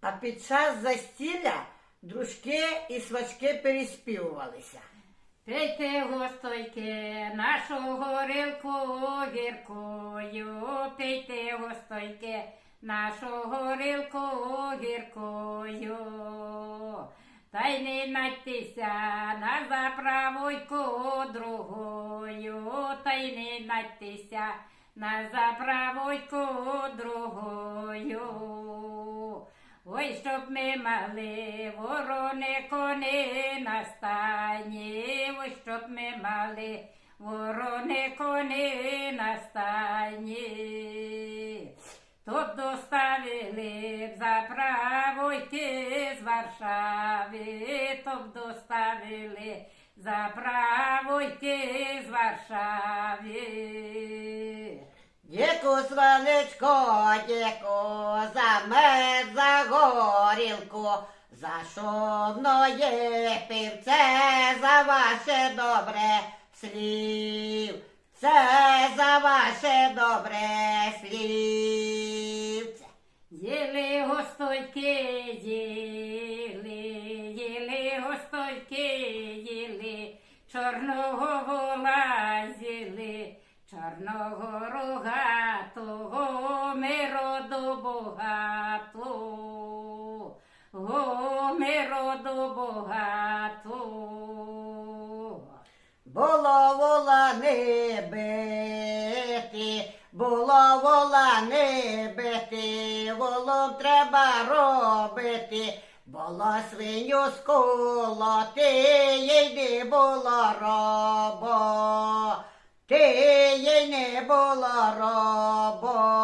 А під час застілля дружки і свачки переспівувалися. Пейте гостойки, нашу горілку гіркою, пейте гостойки, нашу горілку гіркою. Та й не найтеся на заправойку другою, та й не найтеся на заправойку другою. Щоб ми мали ворони кони на стайні, ой, щоб ми мали ворони кони на стайні. То б доставили б заправойки з Варшави, то б доставили заправойки з Варшави. Діку сванечко, діку, за мед, горілку, за шовноє півце, за ваше добре слів. Це за ваше добре слівце. Їли гостойки, їли, їли гостойки, їли, чорного вола з'їли, чорного рогатого, ми роду богату. Було вола не бити, було вола не бити, волом треба робити, було свиню сколоти, їй не було робо, ти їй не було робот.